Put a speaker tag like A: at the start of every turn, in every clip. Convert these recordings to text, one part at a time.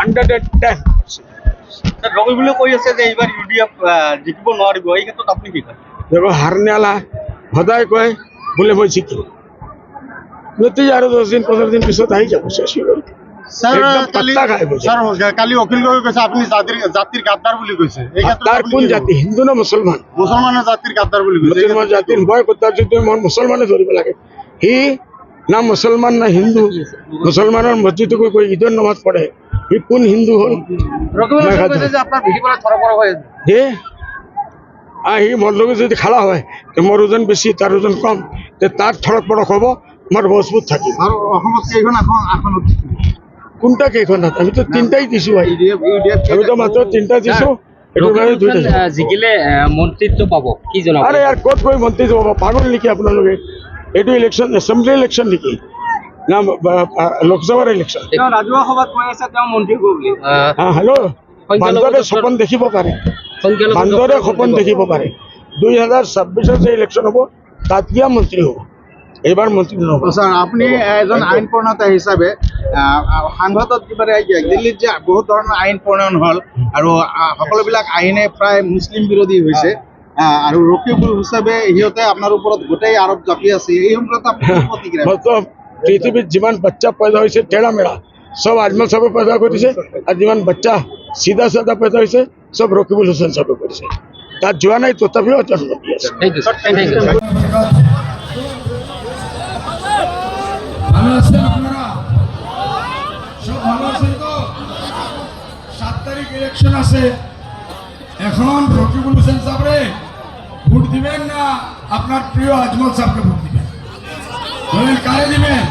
A: Hundred and ten
B: ৰবিবলৈ কৈ আছে যে এইবাৰ ইউ ডি এফ জিকিব নোৱাৰিব এই ক্ষেত্ৰত আপুনি কি কয়
A: দেখো হাৰনিয়ালা সদায় কয় বোলে মই জিকিম নতিজা আৰু দহ দিন পোন্ধৰ দিন পিছত আহি যাব চেছ হৈ গ'ল।
C: স্যার
A: একদম
C: কালি
A: পাত্তা খাই বসে।
C: স্যার কালি অখিল গগৈ কৈছে আপুনি জাতিৰ জাতিৰ গাদ্দাৰ বুলি কৈছে এই ক্ষেত্ৰত
A: তাৰ
C: আপুনি
A: কোন
C: কি ক'ব?
A: জাতি? হিন্দু নে মুছলমান
C: মুছলমানৰ জাতিৰ গাদ্দাৰ বুলি কৈছে এই
A: মুছলমান
C: ক্ষেত্ৰত
A: জাতিৰ মই কোটাৰ যদি মই মুছলমানে ধৰিব লাগে। সি না মুছলমান না হিন্দু। মুছলমানৰ মছজিদত গৈ গৈ ঈদৰ নামাজ পঢ়ে সি কোন হিন্দু
B: থৰপৰ হৈ?
A: আহি মোৰ যদি খেলা হয় তে মোৰ ওজন বেছি তাৰ ওজন কম। তে তাৰ থৰক বৰক হ'ব মোৰ মজবুত থাকিব কোনটা কেইখন? আছে আমিতো তিনিটাই দিছোঁ আহি আমিতো মাত্ৰ তিনিটা দিছোঁ।
D: জিকিলে মন্ত্ৰীত্ব পাব। কি জনাব?
A: আরে यार ক'ত গৈ মন্ত্ৰী যাব পাগল নেকি আপোনালোকে? এইটো ইলেকশ্যন এছেম্বলি ইলেকশ্যন নেকি? না বা- বা- লোকসভাৰ ইলেকশ্যন
D: ৰাজহুৱা সভাত কৈ আছে তেওঁ মন্ত্ৰী বুলি।
A: হেল্ল' বান্দৰে সপোন দেখিব পাৰে। বান্দৰে সপোন দেখিব পাৰে। দুই হাজাৰ ছাব্বিছত যে ইলেকশ্যন হ'ব তাত কিয় মন্ত্ৰী হ'ব। এইবাৰ মন্ত্ৰী নহ'ব।
C: স্যার আপনি এজন আইন প্ৰণেতা হিচাপে আহ, আহ, সাংসদত কিবাৰে দিল্লীত যে বহুত ধৰণৰ আইন প্ৰণয়ন হ'ল আৰু সকলোবিলাক আইনে প্ৰায় মুছলিম বিৰোধী হৈছে আহ, আৰু ৰকিবুল হিচাপে সিহঁতে আপোনাৰ ওপৰত গোটেই আৰোপ জাপি আছে। এই সম্পৰ্কত প্ৰতিক্ৰিয়া
A: মতো পৃথিৱীত যিমান বাচ্চা পয়দা হৈছে টেৰা মেৰা চব আজমল চাহে পয়দা কৰিছে আৰু যিমান বাচ্চা চিধা চাধা পয়দা হৈছে চব ৰকিবুল হুছেইন চাহে কৰিছে তাত যোৱা নাই তথাপিও জন্ম দি আছে
D: থেংক ইউ থেংক ইউ
E: ভালো আছেন আপনারা সব ভালো আছেন তো সাত তারিখ ইলেকশন আছে এখন রকিবুল হোসেন সাহেবরে ভোট দিবেন না আপনার প্রিয় আজমল সাহেবকে ভোট বলেন কারে দিবেন?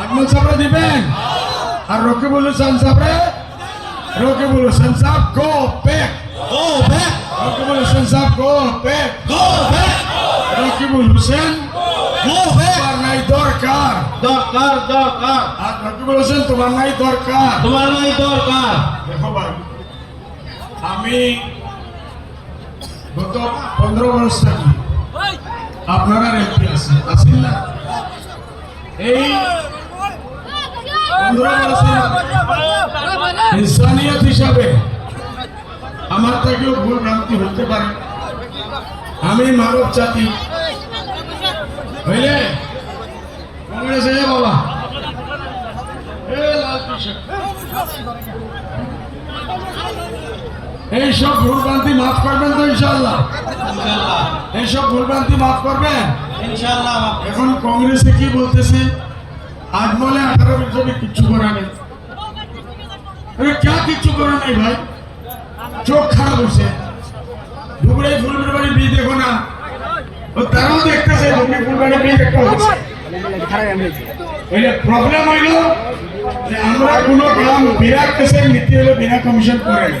E: আজমল সাহেবরে দিবেন? আর রকিবুল হোসেন সাহেবরে রকিবুল হোসেন সাহেব go back go back Rakibul Hossain সাহেব go back go back Rakibul Hossain go back তোমার নাই দরকার।
C: দরকার দরকার।
E: আর রকিবুল হোসেন তোমার নাই দরকার।
C: তোমার নাই দরকার।
E: দেখো ভাই আমি গত পনেরো বছর থাকি আপনারা এমপি আছেন আছেন না? এই ইনসানিয়ত হিসাবে আমার থেকেও ভুল ভ্রান্তি হতে পারে। আমি মানব জাতি। বুঝলে কংগ্রেসে বাবা। এ লাল। এইসব ভুলভ্রান্তি মাফ করবেন তো ইনশাল্লাহ এইসব ভুলভ্রান্তি মাফ করবেন? এখন কংগ্রেসে কি বলতেছে? আজ বলে আঠারো বছরে কিচ্ছু করা নেই। ক্যা কিচ্ছু করা নেই ভাই? চোখ খারাপ হচ্ছে ধুবড়ে ফুলবের বাড়ি বিয়ে দেখো না। ও তারাও দেখতেছে ফুলবাড়ি বিয়ে দেখা হচ্ছে প্রবলেম হইল যে আমরা কোনো কাম বিনা কেসের নীতি হলো বিনা কমিশন করে না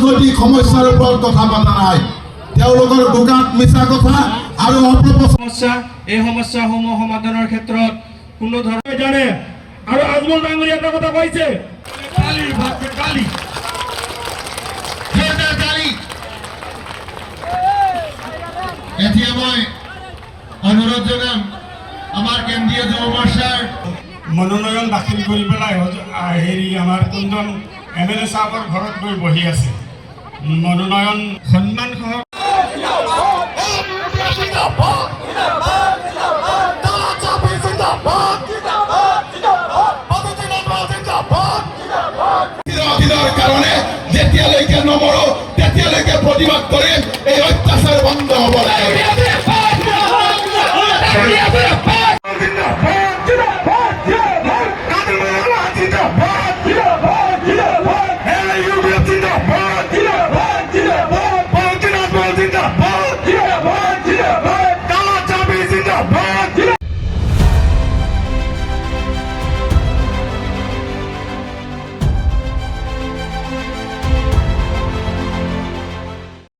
F: ৰাজনৈতিক সমস্যাৰ ওপৰত কথা পতা নাই। তেওঁলোকৰ বোকাত মিছা কথা আৰু
E: সমস্যা এই সমস্যাসমূহ সমাধানৰ ক্ষেত্ৰত কোনো ধৰণে জানে। আৰু আজমল ডাঙৰীয়া এটা কথা কৈছে। কালি ভাতকে কালি।
F: এতিয়া মই অনুৰোধ জনাম আমাৰ কেন্দ্ৰীয় যুৱ মৰ্চাৰ
E: মনোনয়ন দাখিল কৰি পেলাই হজ- আহ, হেৰি আমাৰ কোনজন এম এল এ চাহাবৰ ঘৰত গৈ বহি আছে। মনোনয়ন সন্মান সহ
F: কারণে যেতিয়ালৈকে নমৰো তেতিয়ালৈকে প্ৰতিবাদ কৰিম এই অত্যাচাৰ বন্ধ হ'ব লাগে